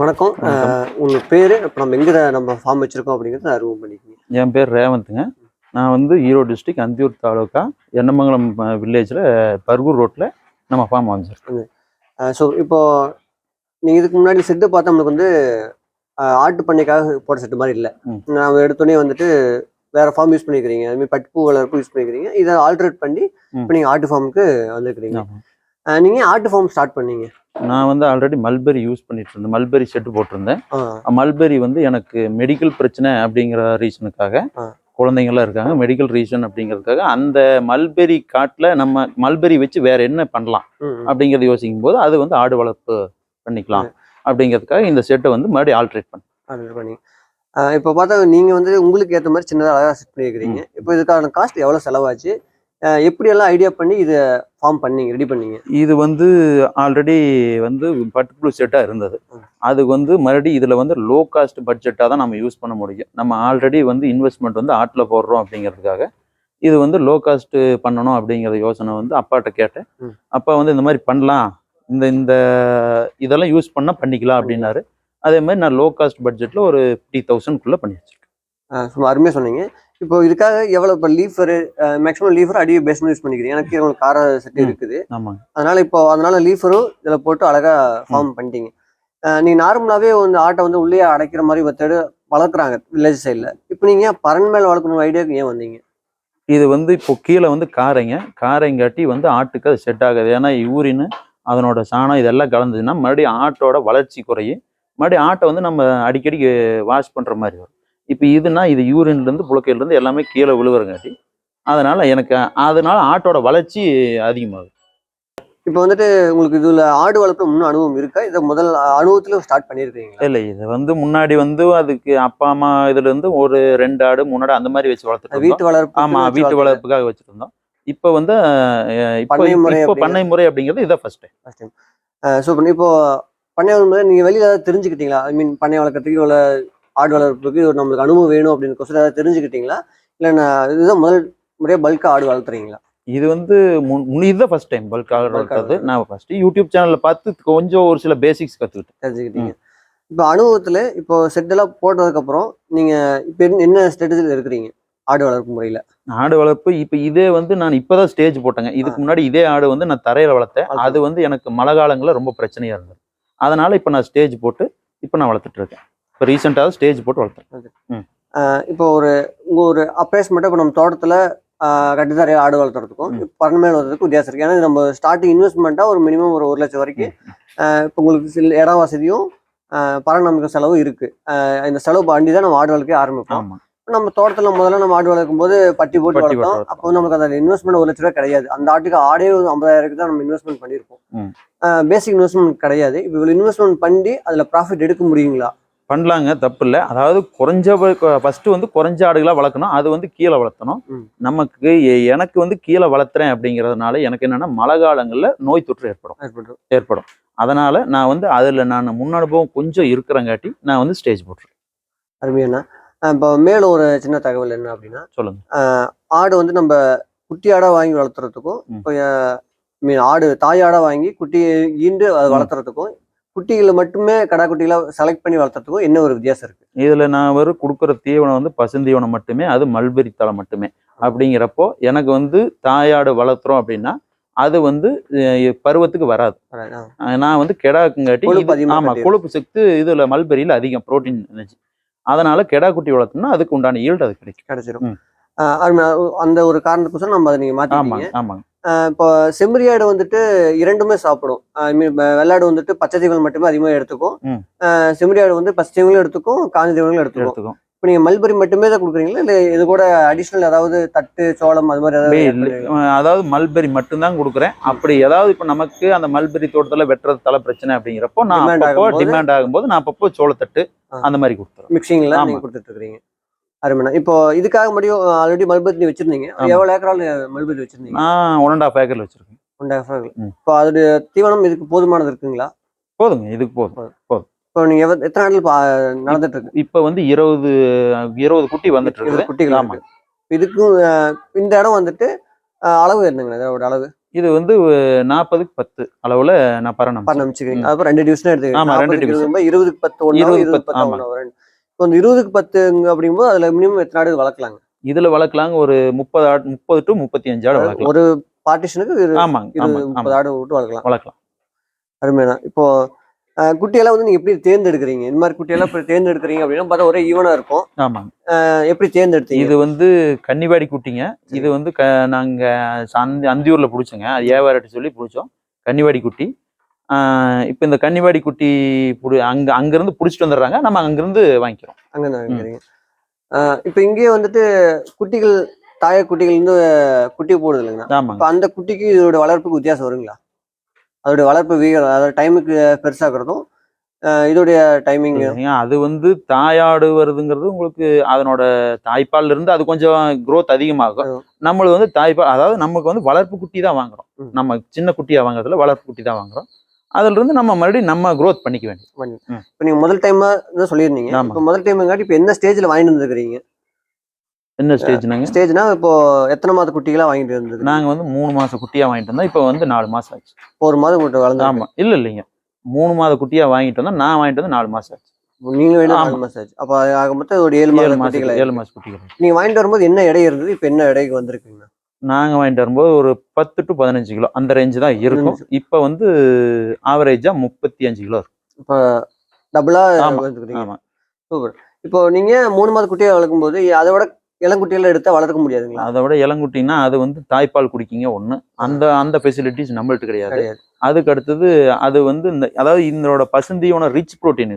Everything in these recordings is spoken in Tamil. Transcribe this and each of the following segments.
வணக்கம். உங்க பேரு நம்ம எங்க நம்ம ஃபார்ம் வச்சிருக்கோம் அப்படிங்கறத அறிமுகம் பண்ணிக்கோங்க என் பேர் ரேவந்த்ங்க. நான் வந்து ஈரோடு டிஸ்ட்ரிக்ட் அந்தியூர் தாலுக்கா எண்ணமங்கலம் வில்லேஜில் பர்கூர் ரோட்டில் நம்ம ஃபார்ம் அமைச்சிருக்கோம் ஸோ இப்போ நீங்க இதுக்கு முன்னாடி செட்டு பார்த்தா நம்மளுக்கு வந்து ஆட்டு பண்ணைக்காக போட்ட செட்டு மாதிரி இல்லை. நான் எடுத்தோடனே வந்துட்டு வேற ஃபார்ம் யூஸ் பண்ணிக்கிறீங்க. அதுமாதிரி பட்டுப்பூ வளர்ப்பு யூஸ் பண்ணிக்கிறீங்க. இதை ஆல்ட்ரேட் பண்ணி. இப்போ நீங்க ஆட்டு ஃபார்முக்கு வந்துருக்கிறீங்க. ஆமா. அஹ், நீங்க ஆட்டு ஃபார்ம் ஸ்டார்ட் பண்ணீங்க? நான் வந்து ஆல்ரெடி மல்பெரி யூஸ் பண்ணிட்டு இருந்தேன் மல்பெரி செட்டு போட்டிருந்தேன் மல்பெரி வந்து எனக்கு மெடிக்கல் பிரச்சனை அப்படிங்கிற ரீசனுக்காக. குழந்தைங்களாம் இருக்காங்க. மெடிக்கல் ரீசன் அப்படிங்கிறதுக்காக அந்த மல்பெரி காட்டில் நம்ம மல்பெரி வச்சு வேற என்ன பண்ணலாம். அப்படிங்கிறத யோசிக்கும் போது அது வந்து ஆடு வளர்ப்பு பண்ணிக்கலாம் அப்படிங்கிறதுக்காக இந்த செட்டை வந்து மறுபடியும் ஆல்ட்ரேட் அஹ், இப்போ பார்த்தா நீங்க வந்து உங்களுக்கு ஏற்ற மாதிரி சின்னதாக அழகாக செட் பண்ணியிருக்கிறீங்க. இப்போ இதுக்கான காஸ்ட் எவ்வளோ செலவாச்சு? எப்படியெல்லாம் ஐடியா பண்ணி இதை ஃபார்ம் பண்ணீங்க ரெடி பண்ணீங்க? இது வந்து ஆல்ரெடி வந்து பட்டுப்புழு செட்டாக இருந்தது. ம். அது வந்து மறுபடியும் இதில் வந்து லோ காஸ்ட் பட்ஜெட்டாக தான் நம்ம யூஸ் பண்ண முடியும். நம்ம ஆல்ரெடி வந்து இன்வெஸ்ட்மெண்ட் வந்து ஆட்டில் போடுறோம் அப்படிங்கிறதுக்காக இது வந்து லோ காஸ்ட் பண்ணணும் அப்படிங்கிற யோசனை வந்து அப்பாட்ட கேட்டேன். அப்பா வந்து இந்த மாதிரி பண்ணலாம். இந்த இந்த இதெல்லாம் யூஸ் பண்ணால் பண்ணிக்கலாம் அப்படின்னாரு. அதே மாதிரி நான் லோ காஸ்ட் பட்ஜெட்டில் ஒரு ஃபிஃப்டி தௌசண்ட்குள்ளே பண்ணி வச்சிருக்கேன். சும்மா அருமையாக சொன்னீங்க. இப்போ இதுக்காக எவ்வளோ இப்போ லீஃபரு மேக்ஸிமம் லீஃபர் அடியே பேஸ்ட் யூஸ் பண்ணிக்கிறீங்க? எனக்கு உங்களுக்கு கார செட் ம். இருக்குது. அதனால இப்போ அதனால லீஃபரும் இதில் போட்டு அழகா ஃபார்ம் பண்ணிட்டீங்க. நீங்க நார்மலாவே வந்து ஆட்டை வந்து உள்ளே அடைக்கிற மாதிரி மெத்தடு வளர்க்குறாங்க வில்லேஜ் சைடில் இப்போ நீங்க ஏன் பறன் மேல் வளர்க்கணும் ஐடியாவுக்கு ஏன் வந்தீங்க? இது வந்து இப்போ கீழே வந்து காரைங்க. காரைங்காட்டி வந்து ஆட்டுக்கு அது செட் ஆகாது. ஏன்னா யூரின் அதனோட சாணம் இதெல்லாம் கலந்ததுன்னா மறுபடியும் ஆட்டோட வளர்ச்சி குறையும். மறுபடியும் ஆட்டை வந்து நம்ம அடிக்கடி வாஷ் பண்ணுற மாதிரி வரும். இப்போ இதுனா இது யூரின்லேருந்து புழக்கையிலேருந்து எல்லாமே கீழே விழுவுறங்காட்டி அதனால எனக்கு அதனால ஆட்டோட வளர்ச்சி அதிகமாகுது. இப்போ வந்துட்டு உங்களுக்கு இதுல ஆடு வளர்ப்பு முன்னும் அனுபவம் இருக்கா? இதை முதல் அனுபவத்துல ஸ்டார்ட் பண்ணியிருக்கீங்களா இல்லை இது வந்து முன்னாடி வந்து அதுக்கு அப்பா அம்மா இதுல இருந்து ஒரு ரெண்டு ஆடு மூணு ஆடு அந்த மாதிரி வச்சு வளர்த்துட்டு இருந்தோம். வீட்டு வளர்ப்பு ஆமா வீட்டு வளர்ப்புக்காக வச்சிருந்தோம் இப்போ வந்து இப்போ பண்ணை முறை அப்படிங்கிறது- பண்ணை முறை அப்படிங்கிறது இதான் ஃபர்ஸ்ட் ஸோ இப்போ பண்ணை வளர்ப்பு நீங்க வெளியில தெரிஞ்சுக்கிட்டீங்களா? ஐ மீன் பண்ணை வளர்க்கறதுக்கு இவ்வளோ ஆடு வளர்ப்புக்கு ஒரு நம்மளுக்கு அனுபவம் வேணும் அப்படின்னு கொஸ்டின் ஏதாவது தெரிஞ்சுக்கிட்டீங்களா? இல்லை நான் இதுதான் முதல் முறையாக பல்கா ஆடு வளர்த்துறீங்களா? இது வந்து முன் இதுதான் ஃபர்ஸ்ட் டைம் பல்க் Bulk வளர்த்தது. நான் ஃபர்ஸ்ட் யூடியூப் சேனல்ல பார்த்து கொஞ்சம் ஒரு சில பேசிக்ஸ் கத்துக்கிட்டேன். தெரிஞ்சுக்கிட்டீங்க. இப்போ அனுபவத்துல இப்போ செட்டெல்லாம் போட்டதுக்கு அப்புறம் நீங்க இப்போ என்ன ஸ்டேட்டஸில் இருக்கிறீங்க ஆடு வளர்ப்பு முறையில? ஆடு வளர்ப்பு இப்போ இதே வந்து நான் இப்போதான் ஸ்டேஜ் போட்டேங்க. இதுக்கு முன்னாடி இதே ஆடு வந்து நான் தரையில வளர்த்தேன். அது வந்து எனக்கு மழை காலங்களில் ரொம்ப பிரச்சனையா இருந்தது. அதனால இப்போ நான் ஸ்டேஜ் போட்டு இப்போ நான் வளர்த்துட்டு இருக்கேன். இப்போ ரீசெண்டாக ஸ்டேஜ் போட்டு வளர்த்தேன். இப்போ ஒரு உங்க ஒரு அப்பேஸ் மட்டும் இப்போ நம்ம தோட்டத்துல கட்டுத்தரையா ஆடு வளர்த்துறதுக்கும். பரண்மையில் வளர்த்துறதுக்கும் வித்தியாசம் இருக்கு. ஏன்னா நம்ம ஸ்டார்டிங் இன்வெஸ்ட்மெண்ட்டா ஒரு மினிமம் ஒரு ஒரு லட்சம் வரைக்கும் இப்போ உங்களுக்கு சில இடம் வசதியும் ஆஹ் பராமரிப்பு செலவும் இருக்கு. ஆஹ் இந்த செலவு பண்ணி தான் நம்ம ஆடு வளர்க்க ஆரம்பிப்போம். நம்ம தோட்டத்துல முதல்ல நம்ம ஆடு வளர்க்கும் போது பட்டி போட்டு வளர்த்தோம். அப்போ நமக்கு அந்த இன்வெஸ்ட்மெண்ட் ஒரு லட்ச ரூபாய் கிடையாது. அந்த ஆட்டுக்கு ஆடே ஒரு ஐம்பதாயிரம் தான் நம்ம இன்வெஸ்ட்மெண்ட். பண்ணியிருப்போம் பேசிக் இன்வெஸ்ட்மெண்ட் கிடையாது. இப்போ இவ்வளோ இன்வெஸ்ட்மெண்ட் பண்ணி அதுல ப்ராஃபிட் எடுக்க முடியுங்களா? பண்ணலாங்க தப்பு இல்லை அதாவது குறைஞ்ச ஃபர்ஸ்ட் வந்து குறைஞ்ச ஆடுகளா வளர்க்கணும். அது வந்து கீழே வளர்த்தணும். நமக்கு எனக்கு வந்து கீழே வளர்த்துறேன் அப்படிங்கிறதுனால எனக்கு என்னன்னா மழை காலங்களில் நோய் தொற்று ஏற்படும். ஏற்பட்டு ஏற்படும். அதனால நான் வந்து அதில் நான் முன் அனுபவம் கொஞ்சம் இருக்கிறங்காட்டி நான் வந்து ஸ்டேஜ் போட்டுருக்கேன். அருமையாண்ணா இப்போ மேலும் ஒரு சின்ன தகவல் என்ன அப்படின்னா சொல்லுங்க. ஆஹ் ஆடு வந்து நம்ம குட்டி ஆடா வாங்கி வளர்த்துறதுக்கும். இப்போ மீன் ஆடு தாய் ஆடா வாங்கி குட்டி ஈண்டு அதை. வளர்த்துறதுக்கும் குட்டிகளை மட்டுமே கடா குட்டிகளை செலக்ட் பண்ணி வளர்த்துறதுக்கும் என்ன ஒரு வித்தியாசம் இருக்கு. இதில் நான் வரும் கொடுக்குற தீவனம் வந்து பசுந்தீவனம் மட்டுமே அது மல்பெரி தலை மட்டுமே அப்படிங்கிறப்போ எனக்கு வந்து தாயாடு வளர்த்துறோம் அப்படின்னா அது வந்து பருவத்துக்கு வராது. நான் வந்து கெடாக்குங்காட்டி ஆமா. கொழுப்பு சத்து இதுல மல்பெரியில அதிகம் புரோட்டீன் எனர்ஜி. அதனால கெடா குட்டி வளர்த்தோம்னா அதுக்கு உண்டான ஈல்டு அது கிடைக்கும். கிடைச்சிரும். ம். ஆஹ் அருமையா. அந்த ஒரு காரணத்துக்கோசரம் நம்ம அதை நீங்க ஆமாங்க ஆமாங்க. இப்போ செம்மறியாடு வந்துட்டு இரண்டுமே சாப்பிடும். ஐ மீன் வெள்ளாடு வந்துட்டு பச்சை தீவனம் மட்டுமே அதிகமாக எடுத்துக்கும். செம்மறியாடு வந்து பச்சை தீவனம் எடுத்துக்கும் காஞ்சி தீவனங்களும் எடுத்துக்கும். எடுத்துக்கும். இப்போ நீங்க மல்பரி மட்டுமே தான் கொடுக்குறீங்களா? இல்லை இது கூட அடிஷ்னல் ஏதாவது தட்டு சோளம் அது மாதிரி ஏதாவது அதாவது மல்பெரி மட்டும்தான் கொடுக்குறேன். அப்படி ஏதாவது இப்போ நமக்கு அந்த மல்பெரி தோட்டத்துல வெட்டுறது தலை பிரச்சனை அப்படிங்கிறப்போ நான் டிமாண்ட் ஆகும்போது நான் அப்பப்போ சோளத்தட்டு. அந்த மாதிரி கொடுத்துறேன் மிக்சிங்ல ஆமா. நீங்க கொடுத்துட்டு இருக்கீங்க அருமைண்ணா. இப்போ இதுக்காக மட்டும் ஆல்ரெடி மல்பரி வச்சிருந்தீங்க. எவ்வளவு ஏக்கரால் மல்பரி வச்சிருந்தீங்க? ஒன் அண்ட் ஆஃப் ஏக்கர்ல வச்சிருக்கேன். ஒன்றரை ஏக்கரால் ம். இப்போ அதோடைய தீவனம் இதுக்கு போதுமானது இருக்குங்களா? போதுங்க இதுக்கு போதும். இப்போ நீங்க எத்தனை பா- நடந்துட்டு இருக்கு? இப்போ வந்து இருபது இருபது குட்டி வந்துட்டு இருக்குது குட்டிகள் ஆமா இருக்கு. இதுக்கும் இந்த இடம் வந்துட்டு அளவு என்னங்க? இதோட அளவு? இது வந்து நாற்பதுக்கு பத்து அளவுல நான் பரணம் பண்ண அமைச்சுக்கிறீங்க அப்புறம் ரெண்டு டிவிஷன் ஆமா, ரெண்டு. நாற்பதுக்கு இருபதுக்கு பத்து ஒன்று இருபது பத்து, பத்து ஆமா. இப்போ இந்த இருபதுக்கு பத்துங்க அப்படிங்கும்போது அதுல மினிமம் எத்தனை ஆடு வளர்க்கலாங்க? இதுல வளர்க்கலாங்க. ஒரு முப்பது ஆடு முப்பது டு முப்பத்தி அஞ்சு ஆடு வளர்க்கலாம். ஒரு பார்ட்டிஷனுக்கு ஆமாங்க முப்பது ஆடு விட்டு வளர்க்கலாம். வளர்க்கலாம். அருமையான இப்போ குட்டியெல்லாம் வந்து நீங்க எப்படி தேர்ந்தெடுக்கிறீங்க? இந்த மாதிரி குட்டியெல்லாம் இப்போ தேர்ந்தெடுக்கிறீங்க அப்படின்னா பார்த்தா ஒரே ஈவனா இருக்கும். அஹ், எப்படி தேர்ந்தெடுத்தீங்க? இது வந்து கன்னிவாடி குட்டிங்க. இது வந்து க நாங்க அந்தி அந்தியூர்ல பிடிச்சோங்க. அது ஏவாரட்டு சொல்லி பிடிச்சோம். கன்னிவாடி குட்டி. இப்ப இந்த கன்னிவாடி குட்டி புடி அங்க அங்கிருந்து பிடிச்சிட்டு வந்துடுறாங்க. நம்ம அங்கிருந்து வாங்கிக்கிறோம். அங்க தான் இருக்கிறீங்க இப்போ இங்கேயே வந்துட்டு குட்டிகள் தாய குட்டிகள் வந்து குட்டி போடுது ஆமாங்க. இப்போ அந்த குட்டிக்கு இதோட வளர்ப்புக்கு வித்தியாசம் வருங்களா? அதோட வளர்ப்பு வீகம் அதாவது டைமுக்கு பெருசாகிறதும் அஹ், இதோடைய டைமிங். அது வந்து தாயாடு வருதுங்கிறது உங்களுக்கு அதனோட தாய்ப்பால்ல இருந்து அது கொஞ்சம் growth அதிகமாகும். நம்மளுக்கு வந்து தாய்ப்பால் அதாவது நமக்கு வந்து வளர்ப்பு குட்டி தான் வாங்குறோம். நம்ம சின்ன குட்டியா வாங்குறதுல வளர்ப்பு குட்டி தான் வாங்குறோம். அதுல இருந்து நம்ம மறுபடியும் நம்ம growth பண்ணிக்க வேண்டியது. இப்போ நீங்க முதல் டைமா தான் சொல்லியிருந்தீங்க. இப்போ முதல் டைம்ங்காட்டி இப்போ எந்த ஸ்டேஜ்ல வாங்கிட்டு வந்துருக்கீங்க என்ன ஸ்டேஜ்னாங்க ஸ்டேஜ்னா இப்போ எத்தனை மாத குட்டிகளா வாங்கிட்டு இருந்தது நாங்க வந்து மூணு மாசம் குட்டியா வாங்கிட்டு வந்தோம். இப்போ வந்து நாலு மாசம் ஆச்சு. ஒரு மாதம் மட்டும் வளர்ந்து ஆமா. இல்ல இல்லைங்க. மூணு மாத குட்டியா வாங்கிட்டு வந்தா நான் வாங்கிட்டு வந்து நாலு மாசம் ஆச்சு. நீங்க வேணும். நாலு மாசம் ஆச்சு. அப்போ ஆக மொத்தம் ஒரு ஏழு மாத ஏழு. மாசம் குட்டிகள் நீங்க வாங்கிட்டு வரும்போது என்ன எடை இருந்தது? இப்போ என்ன எடைக்கு வந்திருக்குங்க? நாங்க வாங்கிட்டு வரும்போது ஒரு பத்து டு பதினஞ்சு கிலோ அந்த ரேஞ்சு தான் இருக்கும். இப்போ வந்து ஆவரேஜா முப்பத்தி அஞ்சு கிலோ இருக்கும். இப்போ டபுளா ஆமா. வந்துக்கிறீங்க ஆமா. சூப்பர். இப்போ நீங்க மூணு மாத குட்டியை வளர்க்கும் போது அதை விட இளங்குட்டியில எடுத்தா வளர்க்க முடியாதுங்களா? அதை விட இளங்குட்டின்னா அது வந்து தாய்ப்பால் குடிக்கிங்க ஒண்ணு. அந்த அந்த ஃபெசிலிட்டிஸ் நம்மள்ட்ட கிடையாது. அதுக்கு அடுத்தது அது வந்து இந்த அதாவது இதோட பசுந்தியோட ரிச் புரோட்டீன்.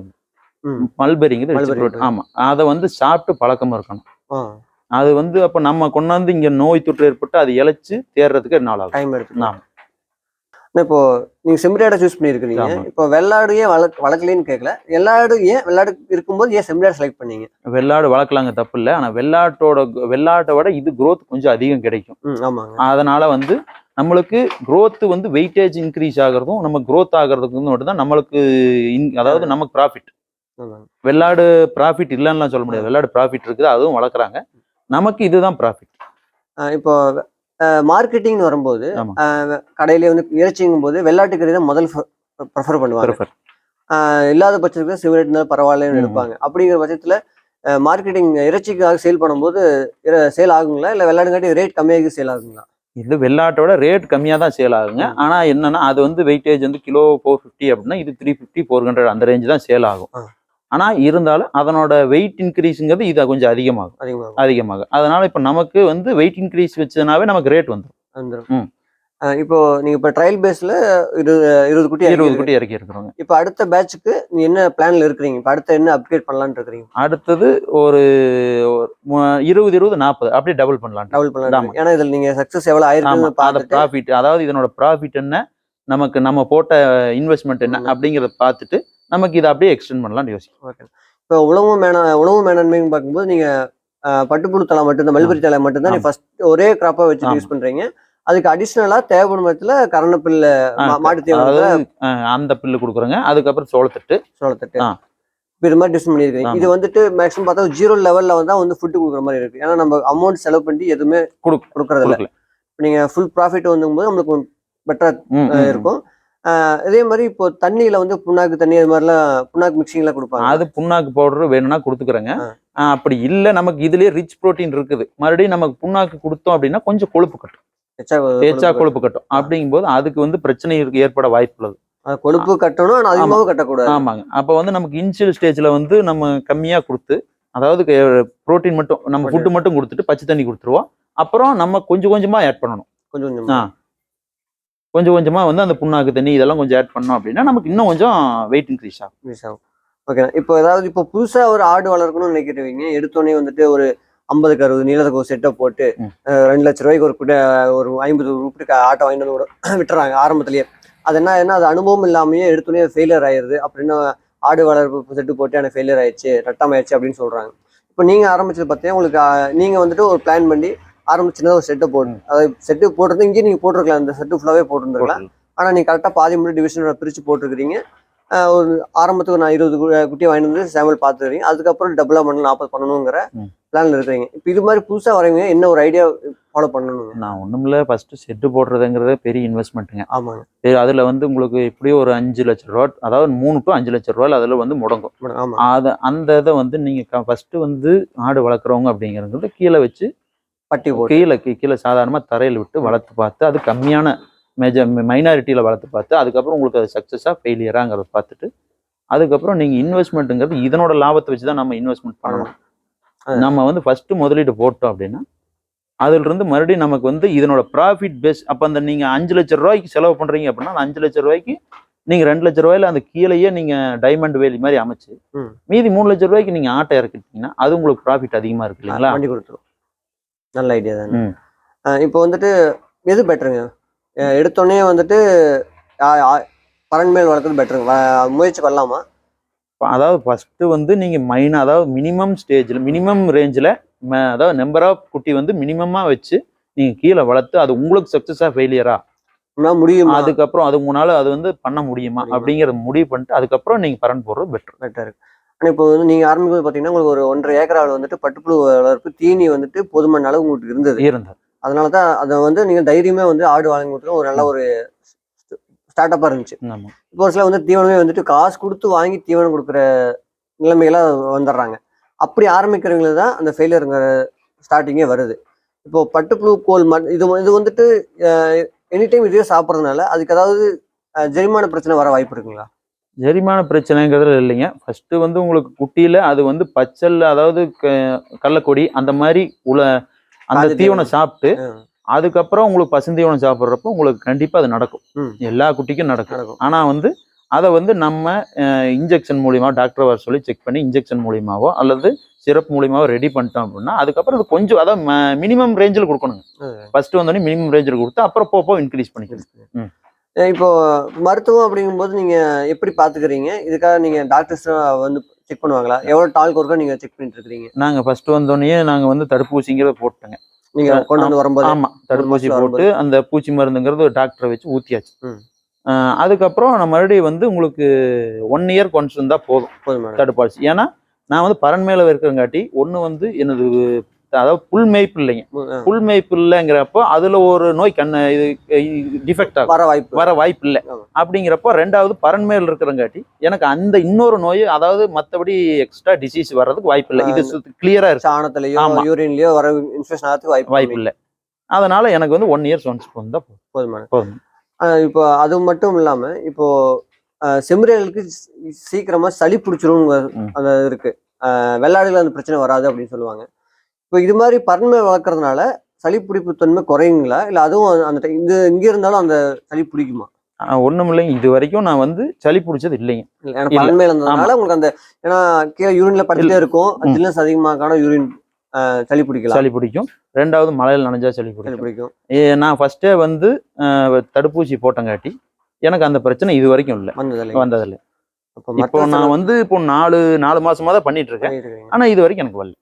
மல்பெரிங்கிறது ரிச் புரோட்டீன் ஆமா. அதை வந்து சாப்பிட்டு பழக்கமா இருக்கணும். அது வந்து அப்ப நம்ம கொண்டாந்து இங்க நோய் தொற்று ஏற்பட்டு அது இழைச்சு தேர்றதுக்கு நாள் ஆகும். டைம் எடுத்து ஆமா. இப்போ நீங்க செம்மறியாடை சூஸ் பண்ணியிருக்கிறீங்க. ஆமா. இப்போ வெள்ளாடு ஏன் வளர்க்க வளர்க்கலன்னு கேட்கல வெள்ளாடு ஏன் வெள்ளாடு இருக்கும்போது ஏன் செம்மறியாடு செலக்ட் பண்ணீங்க? வெள்ளாடு வளர்க்கலாங்க தப்பு இல்லை. ஆனா வெள்ளாட்டோட வெள்ளாட்டை விட இது growth கொஞ்சம் அதிகம் கிடைக்கும். ஆமாங்க. அதனால வந்து நம்மளுக்கு growth வந்து வெயிட்டேஜ் இன்க்ரீஸ் ஆகிறதும் நம்ம growth ஆகிறதுக்கு மட்டும் தான் நம்மளுக்கு அதாவது நமக்கு ப்ராஃபிட் வெள்ளாடு ப்ராஃபிட் இல்லைன்னுலாம் சொல்ல முடியாது. வெள்ளாடு ப்ராஃபிட் இருக்குது அதுவும் வளர்க்குறாங்க. நமக்கு இதுதான் ப்ராஃபிட் இப்போ மார்க்கெட்டிங்னு வரும்போது கடையிலே வந்து இறைச்சிங்கும் போது வெள்ளாட்டு கறி தான் முதல் ப்ரிஃபர் பண்ணுவாங்க இல்லாத பட்சத்துக்கு சிவரேட் இருந்தாலும் பரவாயில்லன்னு. எடுப்பாங்க. அப்படிங்கிற பட்சத்துல மார்க்கெட்டிங் இறைச்சிக்காக சேல் பண்ணும்போது சேல் ஆகுங்களா? இல்ல வெள்ளாடுங்காட்டி ரேட் கம்மியாக சேல் ஆகுங்களா? இது வெள்ளாட்டோட ரேட் கம்மியாக தான் சேல் ஆகுங்க. ம். ஆனா என்னன்னா அது வந்து வெயிட்டேஜ் வந்து கிலோ ஃபோர் ஃபிஃப்டி அப்படின்னா இது த்ரீ ஃபிஃப்டி ஃபோர் ஹண்ட்ரட் அந்த ரேஞ்ச் தான் சேல் ஆகும். ஆ. ஆனா இருந்தாலும் அதனோட வெயிட் இன்க்ரீஸுங்கிறது இது கொஞ்சம் அதிகமாகும் அதிகமாகும் அதிகமாகும் அதனால இப்போ நமக்கு வந்து வெயிட் இன்க்ரீஸ் வச்சதுனாவே நமக்கு ரேட் வந்துடும். ம். இப்போ நீங்க இப்போ ட்ரையல் பேஸ்ல இருபது இருபது குட்டி இருபது. குட்டி இறக்கி இருக்கிறோங்க இப்போ அடுத்த பேட்ச்க்கு நீ என்ன பிளான்ல இருக்கிறீங்க இப்போ அடுத்த என்ன அப்கிரேட் பண்ணலாம்னு இருக்கிறீங்க அடுத்தது ஒரு இருபது இருபது நாற்பது அப்படியே டபுள் பண்ணலாம் டபுள் பண்ணலாம். ஏன்னா இதுல நீங்க சக்சஸ் அத பார்த்துட்டு ப்ராஃபிட் அதாவது இதனோட ப்ராஃபிட் என்ன நமக்கு நம்ம போட்ட இன்வெஸ்ட்மெண்ட் என்ன. அப்படிங்கறத பார்த்துட்டு நமக்கு இதை அப்படியே எக்ஸ்டெண்ட் பண்ணலாம்னு யோசிக்கும் ஓகே இப்போ உணவு மேன உணவு மேனன்மைன்னு பார்க்கும்போது நீங்க ஆ, பட்டுப்புழு தலை மட்டும்தான் மல்பரி தலை மட்டும்தான். ஃபர்ஸ்ட் ஒரே கிராப்பா வச்சு. யூஸ் பண்றீங்க. அதுக்கு அடிஷ்னலா தேவைப்படும் பட்சத்துல கரணப்பில்ல ஆ, மா- மாட்டு தேவை அந்த பில்லு கொடுக்குறோங்க. அதுக்கப்புறம் சோளத்தட்டு. சோளத்தட்டு. இது மாதிரி டிஸ்ட் பண்ணியிருக்கீங்க. இது வந்துட்டு மேக்ஸிமம் பார்த்தா ஜீரோ லெவல்ல வந்து வந்து ஃபுட்டு கொடுக்குற மாதிரி இருக்கு. ஏன்னா நம்ம அமௌண்ட் செலவு பண்ணி எதுவுமே குடுக்க- கொடுக்கறது இல்ல கொடுக்கல. இப்போ நீங்க ஃபுல் ப்ராஃபிட் வந்தும்போது நம்மளுக்கு பெட்டரா ம், ம், ம். இருக்கும். இதே மாதிரி இப்போ தண்ணியில வந்து புண்ணாக்கு தண்ணி அது மாதிரிலாம் புண்ணாக்கு மிக்சிங்ல கொடுப்பாங்க. அது புண்ணாக்கு பவுடர் வேணும்னா கொடுத்துக்கிறேங்க. அப்படி இல்ல நமக்கு இதுலயே ரிச் புரோட்டீன் இருக்குது. மறுபடியும் நமக்கு புண்ணாக்கு கொடுத்தோம் அப்படின்னா கொஞ்சம் கொழுப்பு கட்டும். தேய்ச்சா கொழுப்பு கட்டும். அப்படிங்கும்போது அதுக்கு வந்து பிரச்சனை இருக்கு ஏற்பட வாய்ப்பு உள்ளது. கொழுப்பு கட்டணும் ஆனா அதிகமாகவும் கட்டக்கூடாது. ஆமாங்க. அப்போ வந்து நமக்கு இனிஷியல் ஸ்டேஜ்ல வந்து நம்ம கம்மியா கொடுத்து அதாவது புரோட்டீன் மட்டும் நம்ம ஃபுட்டு மட்டும் கொடுத்துட்டு பச்சை தண்ணி கொடுத்துருவோம். அப்புறம் நம்ம கொஞ்சம் கொஞ்சமா ஆட் பண்ணணும். கொஞ்சம் கொஞ்சம். கொஞ்சம் கொஞ்சமா வந்து அந்த புண்ணாக்கு தண்ணி இதெல்லாம் கொஞ்சம் ஆட் பண்ணோம் அப்படின்னா நமக்கு இன்னும் கொஞ்சம் வெயிட் இன்க்ரீஸ் ஆகும். மிஸ் ஆகும். ஓகே இப்போ ஏதாவது இப்போ புதுசா ஒரு ஆடு வளர்க்கணும்னு நினைக்கிறவங்க எடுத்தோடனே வந்துட்டு ஒரு ஐம்பதுக்கு அறுபது நீளத்துக்கு ஒரு செட்டை போட்டு ரெண்டு லட்ச ரூபாய்க்கு ஒரு குட்டை ஒரு ஐம்பது ரூபாய்க்கு ஆட்டை வாங்கிட்டு வந்து கூட விட்டுறாங்க ஆரம்பத்திலேயே. அது என்ன என்ன அது அனுபவம் இல்லாமயே எடுத்தோடனே ஃபெயிலியர் ஆயிருது. அப்படின்னு ஆடு வளர்ப்பு செட்டு போட்டு எனக்கு ஃபெயிலியர் ஆயிடுச்சு ரட்டம் ஆயிடுச்சு அப்படின்னு சொல்றாங்க. இப்போ நீங்க ஆரம்பிச்சது பார்த்தீங்கன்னா உங்களுக்கு அஹ், நீங்க வந்துட்டு ஒரு பிளான் பண்ணி ஆரம்பிச்சிருந்தா ஒரு செட்டை போட்டு அதாவது செட்டு போட்டிருந்து இங்கேயே நீங்க போட்டிருக்கலாம். இந்த செட்டு ஃபுல்லாவே போட்டிருந்துருக்கலாம். ஆனா நீங்க கரெக்டா பாதி மட்டும் டிவிஷனோட பிரிச்சு போட்டிருக்கிறீங்க. ஒரு ஆரம்பத்துக்கு நான் இருபது கு- குட்டியை வாங்கிட்டு வந்து சாம்பிள் பார்த்துக்கிறீங்க அதுக்கப்புறம் டபுளா பண்ணணும் நாற்பது பண்ணணுங்கிற. பிளான்ல இருக்கிறீங்க. இப்போ இது மாதிரி புதுசா வரவங்க என்ன ஒரு ஐடியா ஃபாலோ பண்ணணுங்க? நான் ஒண்ணுமில்ல. ஃபர்ஸ்ட் செட்டு போடுறதுங்கிறதே பெரிய இன்வெஸ்ட்மெண்ட்டுங்க ஆமாங்க. சரி அதுல வந்து உங்களுக்கு எப்படியும் ஒரு அஞ்சு லட்ச ரூபா அதாவது மூணு டு அஞ்சு லட்ச ரூபாய் அதுல வந்து முடங்கும். அதை அந்த இதை வந்து நீங்க ஃபர்ஸ்ட் வந்து ஆடு வளர்க்குறவங்க அப்படிங்கிறது கீழே வச்சு பட்டி போட்டு கீழே கீழே சாதாரணமா தரையில் விட்டு வளர்த்து பார்த்து அது கம்மியான மேஜர் மைனாரிட்டியில வளர்த்து பார்த்து அதுக்கப்புறம் உங்களுக்கு அது சக்ஸஸா ஃபெயிலியராங்கிறத பார்த்துட்டு அதுக்கப்புறம் நீங்க இன்வெஸ்ட்மெண்ட்டுங்கிறது இதனோட லாபத்தை வச்சு தான் நம்ம இன்வெஸ்ட்மெண்ட் பண்ணணும். நம்ம வந்து ஃபர்ஸ்ட் முதலீடு போட்டோம் அப்படின்னா அதுல இருந்து மறுபடியும் நமக்கு வந்து இதனோட ப்ராஃபிட் பேஸ் அப்ப அந்த நீங்க அஞ்சு லட்ச ரூபாய்க்கு செலவு பண்றீங்க அப்படின்னா அந்த அஞ்சு லட்ச ரூபாய்க்கு நீங்க ரெண்டு லட்ச ரூபாயில அந்த கீழேயே நீங்க டைமண்ட் வேலி மாதிரி அமைச்சு. மீதி மூணு லட்ச ரூபாய்க்கு நீங்க ஆட்டை இறக்கிட்டீங்கன்னா அது உங்களுக்கு ப்ராஃபிட் அதிகமா இருக்கு இல்லைங்களா பண்ணி கொடுத்துரும் நல்ல ஐடியா தானே. இப்போ வந்துட்டு எது பெட்டருங்க எடுத்தோடனே வந்துட்டு ஆ- ஆ- பறன் மேல் வளர்க்குறது பெட்டருங்க முயற்சி பண்ணலாமா? அதாவது ஃபர்ஸ்ட் வந்து நீங்க மைனா அதாவது மினிமம் ஸ்டேஜ்ல மினிமம் ரேஞ்சில் அதாவது நம்பர் ஆஃப் குட்டி வந்து மினிமமா வச்சு நீங்க கீழே வளர்த்து அது உங்களுக்கு சக்சஸா ஃபெயிலியரா முடியுமா? அதுக்கப்புறம் அது உங்களால அது வந்து பண்ண முடியுமா? அப்படிங்கறத முடிவு பண்ணிட்டு அதுக்கப்புறம் நீங்க பரன் போடுறது பெட்டர் பெட்டர் ஆனால் இப்போ வந்து நீங்கள் ஆரம்பிக்கும் போது பார்த்தீங்கன்னா உங்களுக்கு ஒரு ஒன்றரை ஏக்கராவில் வந்துட்டு பட்டுப்புழு வளர்ப்பு தீனி வந்துட்டு போதுமான அளவு உங்களுக்கு இருந்தது. இருந்தார் அதனால தான் அதை வந்து நீங்கள் தைரியமே வந்து ஆடு வாங்கி கொடுத்துருக்க ஒரு நல்ல ஒரு ஸ்டார்ட் இருந்துச்சு. ஆமா. இப்போ ஒரு சில வந்து தீவனமே வந்துட்டு காசு கொடுத்து வாங்கி தீவனம் கொடுக்குற நிலைமைகளாக வந்துடுறாங்க. அப்படி ஆரம்பிக்கிறவங்களுக்கு தான் அந்த ஃபெயிலியருங்கிற ஸ்டார்டிங்கே வருது. இப்போ பட்டுப்புழு கோல் மண் இது இது வந்துட்டு எனி டைம் இதே சாப்பிட்றதுனால அதுக்கு ஏதாவது ஜெரிமான பிரச்சனை வர வாய்ப்பு இருக்குங்களா? ஜெரிமான பிரச்சனைங்கிறது இல்லைங்க ஃபர்ஸ்ட் வந்து உங்களுக்கு குட்டியில அது வந்து பச்சல்ல அதாவது கடலக்கொடி அந்த மாதிரி உள்ள அந்த தீவனம் சாப்பிட்டு. அதுக்கப்புறம் உங்களுக்கு பசுந்தீவனம் சாப்பிட்றப்போ உங்களுக்கு கண்டிப்பா அது நடக்கும். எல்லா குட்டிக்கும் நடக்கும் நடக்கும் ஆனா வந்து அதை வந்து நம்ம இன்ஜெக்ஷன் மூலியமா டாக்டர் வர சொல்லி செக் பண்ணி இன்ஜெக்ஷன் மூலியமாவோ அல்லது சிரப் மூலியமாவோ ரெடி பண்ணிட்டோம் அப்படின்னா அதுக்கப்புறம் அது கொஞ்சம் அதாவது மினிமம் ரேஞ்சில் கொடுக்கணுங்க. ஃபர்ஸ்ட் வந்தோடனே மினிமம் ரேஞ்சில் கொடுத்து அப்புறம் போக இன்க்ரீஸ். அஹ் இப்போ மருத்துவம் அப்படிங்கும்போது நீங்க எப்படி பாத்துக்கிறீங்க? இதுக்காக நீங்க டாக்டர்ஸ் வந்து செக் பண்ணுவாங்களா? எவ்வளவு டால்க் ஒர்க்கா நீங்க செக் பண்ணிட்டு இருக்கீங்க? நாங்க ஃபர்ஸ்ட் வந்தோடனே நாங்க வந்து தடுப்பூசிங்கிறத போட்டோங்க. நீங்க கொண்டு வந்து வரும்போது? ஆமா தடுப்பூசி போட்டு அந்த பூச்சி மருந்துங்கிறது ஒரு டாக்டரை வச்சு ஊத்தியாச்சு. அதுக்கப்புறம் நம்ம மறுபடியும் வந்து உங்களுக்கு ஒன் இயர் கொண்டு இருந்தா போதும். தடுப்பாச்சு ஏன்னா நான் வந்து பரன் மேல இருக்கிறங்காட்டி ஒண்ணு வந்து எனது அதாவது புல் மேய்ப்பு இல்லைங்க. புல் மேய்ப்பு இல்லைங்கிறப்போ அதுல ஒரு நோய் கண்ண இது டிஃபெக்ட் ஆகும். வர வாய்ப்பு. வர வாய்ப்பு இல்லை. அப்படிங்கிறப்போ ரெண்டாவது பரன் மேல் இருக்கிறங்காட்டி எனக்கு அந்த இன்னொரு நோய் அதாவது மத்தபடி எக்ஸ்ட்ரா டிசீஸ் வர்றதுக்கு வாய்ப்பு இல்லை. இது கிளியரா இருக்கு. சாணத்திலயோ. யூரின்லயோ வர இன்ஃபெக்ஷன் ஆகிறதுக்கு வாய்ப்பு வாய்ப்பு இல்லை. அதனால எனக்கு வந்து ஒன் இயர்ஸ் ஒன்ஸ் வந்தா போதும். போதும். மேடம் போதும். இப்போ அது மட்டும் இல்லாம இப்போ ஆஹ் செம்மறியாடுகளுக்கு சீ- சீக்கிரமா சளி பிடிச்சிரும். அந்த இருக்கு. வெள்ளாடுகள் அந்த பிரச்சனை வராது அப்படின்னு சொல்லுவாங்க. இப்போ இது மாதிரி பறன்மை வளர்க்கறதுனால சளி பிடிப்பு தன்மை குறையுங்களா? இல்ல அதுவும் அந்த இது இங்க இருந்தாலும் அந்த சளி பிடிக்குமா? ஒண்ணும் இல்லைங்க. இது வரைக்கும் நான் வந்து சளி பிடிச்சது இல்லைங்க. பறன்மையில இருந்ததுனால உங்களுக்கு அந்த ஏன்னா கீழே யூரின்ல படுத்துட்டே இருக்கும். ஜில்னஸ் அதிகமாக யூரின் சளி பிடிக்கலாம். சளி பிடிக்கும். ரெண்டாவது மழையில் நனைஞ்சா சளி பிடிக்கும். பிடிக்கும். நான் ஃபர்ஸ்டே வந்து தடுப்பூசி போட்டங்காட்டி எனக்கு அந்த பிரச்சனை இது வரைக்கும் இல்லை. வந்ததில்லை. அப்போ இப்போ நான் வந்து இப்போ நாலு நாலு மாசமா தான் பண்ணிட்டு இருக்கேன். ஆனா இது வரைக்கும் எனக்கு வரல.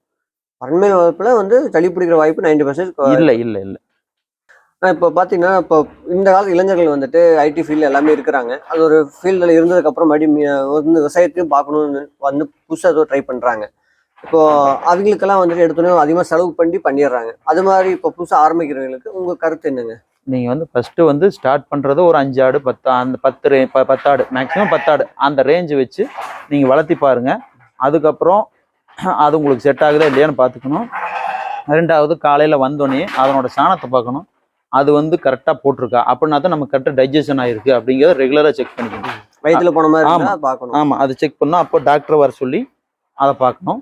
பறன்மையில் வளர்ப்புல வந்து சளி பிடிக்கிற வாய்ப்பு நைன்டி பர்சன்ட் இல்ல இல்ல இல்ல. இப்போ பார்த்தீங்கன்னா இப்போ இந்த காலத்து இளைஞர்கள் வந்துட்டு ஐடி ஃபீல்டு எல்லாமே இருக்கிறாங்க. அது ஒரு ஃபீல்டில் இருந்ததுக்கப்புறம் மறுபடியும் வந்து விவசாயத்தையும் பார்க்கணும்னு வந்து புதுசாக ஏதோ ட்ரை பண்ணுறாங்க இப்போ அவங்களுக்கெல்லாம் வந்துட்டு எடுத்தோன்னே அதிகமாக செலவு பண்ணி பண்ணிடுறாங்க அது மாதிரி இப்போ புதுசாக ஆரம்பிக்கிறவங்களுக்கு உங்கள் கருத்து என்னங்க? நீங்க வந்து ஃபர்ஸ்ட் வந்து ஸ்டார்ட் பண்றது ஒரு அஞ்சு ஆடு பத்து அந்த பத்து ரே ப- பத்து ஆடு மேக்ஸிமம் பத்து ஆடு அந்த ரேஞ்ச் வச்சு நீங்க வளர்த்தி பாருங்க. அதுக்கப்புறம் அது உங்களுக்கு செட் ஆகுதா இல்லையான்னு பார்த்துக்கணும். ரெண்டாவது காலையில வந்தோடனே அதனோட சாணத்தை பார்க்கணும். அது வந்து கரெக்டாக போட்டிருக்கா. அப்படின்னா தான் நமக்கு கரெக்டாக டைஜஷன் ஆயிருக்கு அப்படிங்கிறத ரெகுலராக செக் பண்ணிக்கணும். வயிற்றுல போன மாதிரி ஆமா. இருந்தால் பார்க்கணும். ஆமாம் அது செக் பண்ணோம் அப்போ டாக்டர் வர சொல்லி அதை பார்க்கணும்.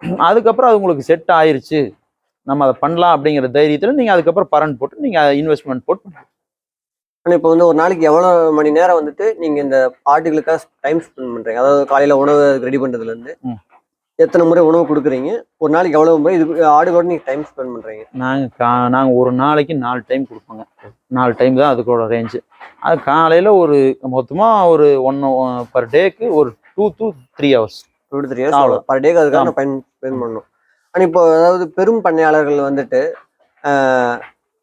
அதுக்கப்புறம் அது உங்களுக்கு செட் ஆயிருச்சு. நம்ம அதை பண்ணலாம் அப்படிங்கிற தைரியத்தில் நீங்கள் அதுக்கப்புறம் பரன் போட்டு நீங்கள் இன்வெஸ்ட்மெண்ட் போட்டு ஆனால் இப்போ வந்து ஒரு நாளைக்கு எவ்வளோ மணி நேரம் வந்துட்டு நீங்கள் இந்த ஆட்டுகளுக்காக டைம் ஸ்பெண்ட் பண்ணுறீங்க அதாவது காலையில் உணவு ரெடி பண்ணுறதுலேருந்து. எத்தனை முறை உணவு கொடுக்குறீங்க? ஒரு நாளைக்கு எவ்வளோ முறை இது ஆடுகளோட நீங்கள் டைம் ஸ்பெண்ட் பண்ணுறீங்க நாங்கள் கா நாங்கள் ஒரு நாளைக்கு நாலு டைம் கொடுப்போங்க. நாலு டைம் தான் அதுக்கோட ரேஞ்சு அது காலையில் ஒரு மொத்தமாக ஒரு ஒன் பர் டேக்கு ஒரு two to three hours two three years அவ்வளோ. பர் டேக்கு அதுக்காக பயன் பயன் பண்ணணும். ஆனால் இப்போ அதாவது பெரும் பண்ணையாளர்கள் வந்துட்டு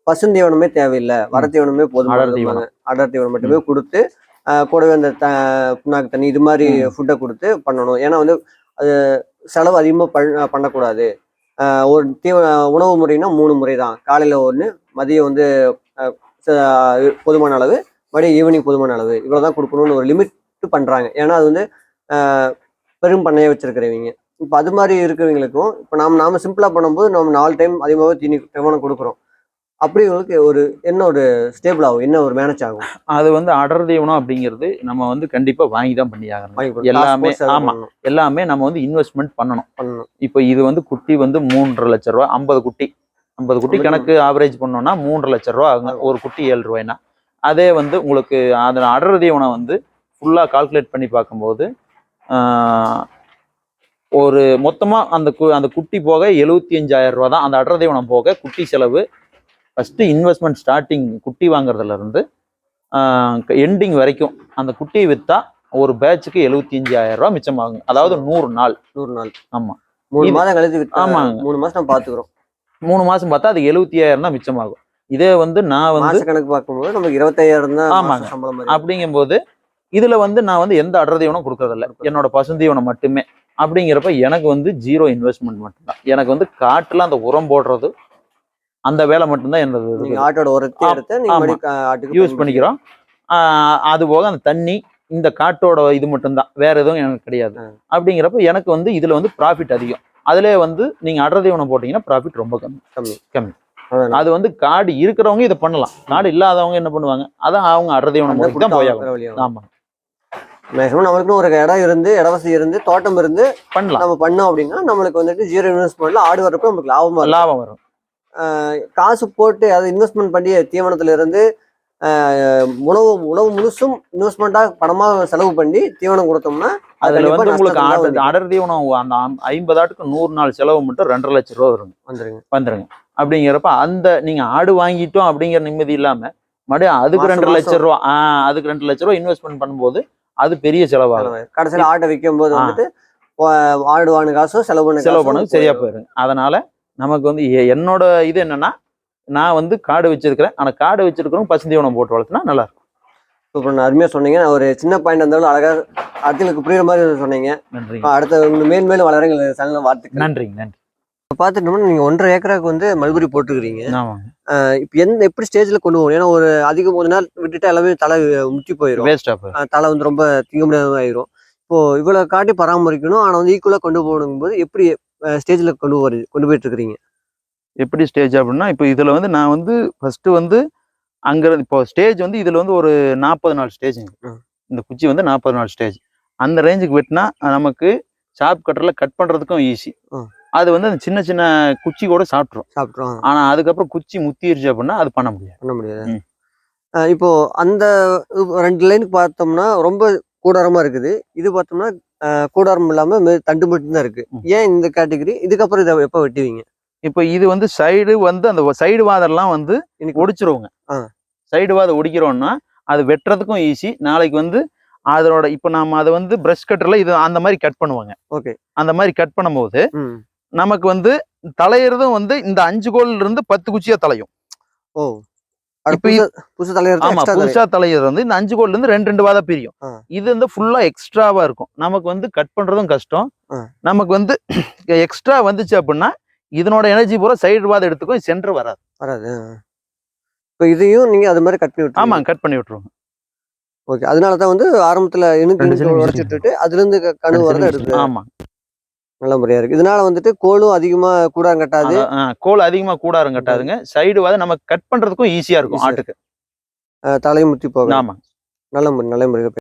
பசுந்தீவனமே தேவையில்லை. வரத்தீவனமே போதும். அடர் தீவனம். அடர் தீவனம் மட்டுமே கொடுத்து கூடவே அந்த த புண்ணாக்கு தண்ணி இது மாதிரி. ஃபுட்டை கொடுத்து பண்ணணும். ஏன்னா வந்து அது செலவு அதிகமாக பண்ண பண்ணக்கூடாது. ஒரு தீவ உணவு முறைனா மூணு முறை தான். காலையில் ஒன்று மதியம் வந்து போதுமான அளவு மறுபடியும் ஈவினிங் போதுமான அளவு. இவ்வளோ தான் கொடுக்கணும்னு ஒரு லிமிட் பண்ணுறாங்க ஏன்னா அது வந்து பெரும் பண்ணையை வச்சுருக்கிறவங்க. இப்போ அது மாதிரி இருக்கிறவங்களுக்கும் இப்போ நாம் நாம் சிம்பிளாக பண்ணும்போது நம்ம நாலு டைம் அதிகமாகவே தீனி தீவனம் கொடுக்குறோம். அப்படி உங்களுக்கு ஒரு என்ன ஒரு ஸ்டேபிள் ஆகும் என்ன ஒரு மேனேஜ் ஆகும்? அது வந்து அடர் தீவனம் அப்படிங்கிறது நம்ம வந்து கண்டிப்பா வாங்கி தான் பண்ணி ஆகணும். எல்லாமே, ஆமா. எல்லாமே நம்ம வந்து இன்வெஸ்ட்மெண்ட் பண்ணணும். பண்ணணும். இப்போ இது வந்து குட்டி வந்து மூன்றரை லட்ச ரூபா ஐம்பது குட்டி. ஐம்பது குட்டி கணக்கு ஆவரேஜ் பண்ணோம்னா மூன்றரை லட்ச ரூபா ஆகுங்க. ஒரு குட்டி ஏழு ரூபாய்னா. அதே வந்து உங்களுக்கு அதில் அடர் தீவனம் வந்து ஃபுல்லாக கால்குலேட் பண்ணி பார்க்கும்போது ஒரு மொத்தமாக அந்த கு- அந்த குட்டி போக எழுபத்தி அஞ்சாயிரம் ரூபா தான். அந்த அடர் தீவனம் போக குட்டி செலவு ஃபஸ்ட்டு இன்வெஸ்ட்மெண்ட் ஸ்டார்டிங் குட்டி வாங்குறதுல இருந்து எண்டிங் வரைக்கும் அந்த குட்டியை விற்றா ஒரு பேட்சுக்கு எழுபத்தி அஞ்சாயிரம் ரூபா மிச்சமாகுங்க அதாவது நூறு நாள். நூறு நாள். ஆமா. மூணு மாதம் கழிச்சு ஆமாங்க. மூணு மாசம் நம்ம பாத்துக்கிறோம். மூணு மாசம் பார்த்தா அது எழுபத்தி ஆயிரம் தான் மிச்சமாகும். இதே வந்து நான் வந்து கணக்கு பார்க்கும்போது நமக்கு இருபத்தையாயிரம் தான் ஆமாங்க. அப்படிங்கும்போது இதுல வந்து நான் வந்து எந்த அடர் தீவனம் கொடுக்கறதில்ல. என்னோட பசுந்தீவனம் மட்டுமே. அப்படிங்கிறப்ப எனக்கு வந்து ஜீரோ இன்வெஸ்ட்மெண்ட் மட்டும்தான். எனக்கு வந்து காட்டுல அந்த உரம் போடுறது அந்த வேலை மட்டும்தான் நீங்க என்னது ஆட்டோட உரத்தை எடுத்து யூஸ் பண்ணிக்கிறோம். அது போக அந்த தண்ணி இந்த காட்டோட இது மட்டும்தான். வேற எதுவும் எனக்கு கிடையாது. அப்படிங்கிறப்ப எனக்கு வந்து இதுல வந்து ப்ராஃபிட் அதிகம். அதுல வந்து நீங்க அடர் தீவனம் போட்டீங்கன்னா ப்ராஃபிட் ரொம்ப கம்மி. கம்மி. அது வந்து காடு இருக்கிறவங்க இதை பண்ணலாம். காடு இல்லாதவங்க என்ன பண்ணுவாங்க? அதான் அவங்க அடர் தீவனம் போட்டு தான் போயாகும். ஆமா. மேக்ஸிமம் நம்மளுக்குன்னு ஒரு இடம் இருந்து இடவசதி இருந்து தோட்டம் இருந்து பண்ணலாம். நம்ம பண்ணோம் அப்படின்னா நம்மளுக்கு வந்துட்டு ஜீரோ இன்வெஸ்ட்மெண்ட்ல ஆடு வரப்ப நமக்கு லாபமா லாபம் வரும். காசு போட்டு அதை இன்வெஸ்ட்மெண்ட் பண்ணி தீவனத்துல இருந்து ஆஹ், உணவு உணவு முழுசும் இன்வெஸ்ட்மெண்ட்டா பணமா செலவு பண்ணி தீவனம் கொடுத்தோம்னா அது அதுல வந்து உங்களுக்கு நஷ்டத்துல தான் ஆடு வந்து அடர் தீவனம் அந்த ஐம்- ஐம்பது ஆட்டுக்கு நூறு நாள் செலவு மட்டும் ரெண்டரை லட்சம் ரூபா வருங்க வந்துருங்க. வந்துருங்க. அப்படிங்கிறப்ப அந்த நீங்க ஆடு வாங்கிட்டோம் அப்படிங்கிற நிம்மதி இல்லாம மறுபடியும் அதுக்கு ரெண்டு. லட்சம் ரூபா ஆஹ் அதுக்கு ரெண்டு லட்சம் ரூபா இன்வெஸ்ட்மெண்ட் பண்ணும்போது அது பெரிய செலவாகும். கடைசியில ஆட்டை விற்கும் போது. வந்துட்டு ஆடு வாங்க காசும் செலவு பண்ண செலவு பண்ணது சரியா. போயிருங்க அதனால நமக்கு வந்து என்னோட இது என்னன்னா நான் வந்து காடு வச்சிருக்கிறேன். ஆனா காடு வச்சிருக்கிறவங்க பசுந்தீவனம் போட்டு வளர்த்துனா நல்லா இருக்கும் சூப்பர். நான் அருமையா சொன்னீங்க. நான் ஒரு சின்ன பாயிண்ட் இருந்தாலும் அழகா அடுத்தவங்களுக்கு புரியுற மாதிரி சொன்னீங்க. இப்ப அடுத்த மேல் மேலும் வளர எங்களுக்கு சேனல் வாழ்த்துக்கள். நன்றிங்க நன்றி. இப்ப பாத்துட்டோம்னா நீங்க ஒன்றரை ஏக்கராக்கு வந்து மல்பரி போட்டுக்கிறீங்க ஆமாங்க. இப்போ எந்த எப்படி ஸ்டேஜ்ல கொண்டு போகணும்? ஏன்னா ஒரு அதிகம் ஒரு நாள் விட்டுட்டு எல்லாமே தலை முத்தி போயிடும் வேஸ்டா போயிரும். அஹ் தலை வந்து ரொம்ப திங்க முடியாத ஆயிரும். இப்போ இவ்வளவு காட்டி பராமரிக்கணும். ஆனா வந்து ஈக்குவலா கொண்டு போகணும் போது எப்படி ஸ்டேஜ்ல கொண்டு போறது கொண்டு போயிட்டு இருக்கிறீங்க எப்படி ஸ்டேஜ் அப்படின்னா இப்போ இதுல வந்து நான் வந்து ஃபர்ஸ்ட் வந்து அங்க இப்போ ஸ்டேஜ் வந்து இதுல வந்து ஒரு நாற்பது நாள் ஸ்டேஜுங்க ம். இந்த குச்சி வந்து நாற்பது நாள் ஸ்டேஜ் அந்த ரேஞ்சுக்கு வெட்டினா நமக்கு சாப் கட்டரில் கட் பண்றதுக்கும் ஈஸி. அது வந்து அந்த சின்ன சின்ன குச்சி கூட சாப்பிட்ரும் சாப்பிட்றோம் ஆனா அதுக்கப்புறம் குச்சி முத்திருச்சு அப்படின்னா அது பண்ண முடியாது. பண்ண முடியாது. இப்போ அந்த ரெண்டு லைனுக்கு பார்த்தோம்னா ரொம்ப கூடாரமா இருக்குது. இது பார்த்தோம்னா கூடாரம் இல்லாம மே- தண்டு மட்டும்தான் இருக்கு. ம். ஏன் இந்த கேட்டகரி? இதுக்கப்புறம் இதை எப்போ வெட்டுவீங்க? இப்போ இது வந்து சைடு வந்து அந்த சைடு வாதெல்லாம் வந்து இன்னைக்கு ஒடிச்சிருவோங்க. சைடு வாதை ஒடிக்கிறோம்னா அது வெட்டுறதுக்கும் ஈஸி நாளைக்கு வந்து அதோட இப்போ நாம அதை வந்து பிரஷ் கட்டர்ல இது அந்த மாதிரி கட் பண்ணுவாங்க. ஓகே. அந்த மாதிரி கட் பண்ணும்போது நமக்கு வந்து தலையிறதும் வந்து இந்த அஞ்சு கோல்ல இருந்து பத்து குச்சியா தலையும். ஓ. புதுசா தலைவர் ஆமா புதுசா தலையிறது வந்து இந்த அஞ்சு கோல்ல இருந்து ரெண்டு ரெண்டு வாதா பிரியும். இது வந்து ஃபுல்லா எக்ஸ்ட்ராவா இருக்கும். நமக்கு வந்து கட் பண்றதும் கஷ்டம். நமக்கு வந்து எக்ஸ்ட்ரா வந்துச்சு அப்படின்னா இதனோட எனர்ஜி பூரா சைடு வாதம் எடுத்துக்கும் சென்டர் வராது. வராது இப்போ இதையும் நீங்க அது மாதிரி கட் பண்ணி ஆமா விட்டுருவீங்க கட் பண்ணி விட்டுருவோம். ஓகே அதனால தான் வந்து ஆரம்பத்துல இணுக்கு ரெண்டு இணுக்கு சென்டிமீட்டர் உடச்சு விட்டுட்டு அதுல இருந்து கணு வரத எடுத்து ஆமா. நல்ல முறையா இருக்கு. இதனால வந்துட்டு கோலும் அதிகமா கூடாரம் கட்டாது. கோல் அதிகமா கூடாரம் கட்டாதுங்க. சைடு வாதம் நமக்கு கட் பண்றதுக்கும் ஈஸியா இருக்கும் ஆட்டுக்கு. அஹ் தலையும் முத்தி போகும் ஆமா. நல்ல முறை நல்ல முறையில்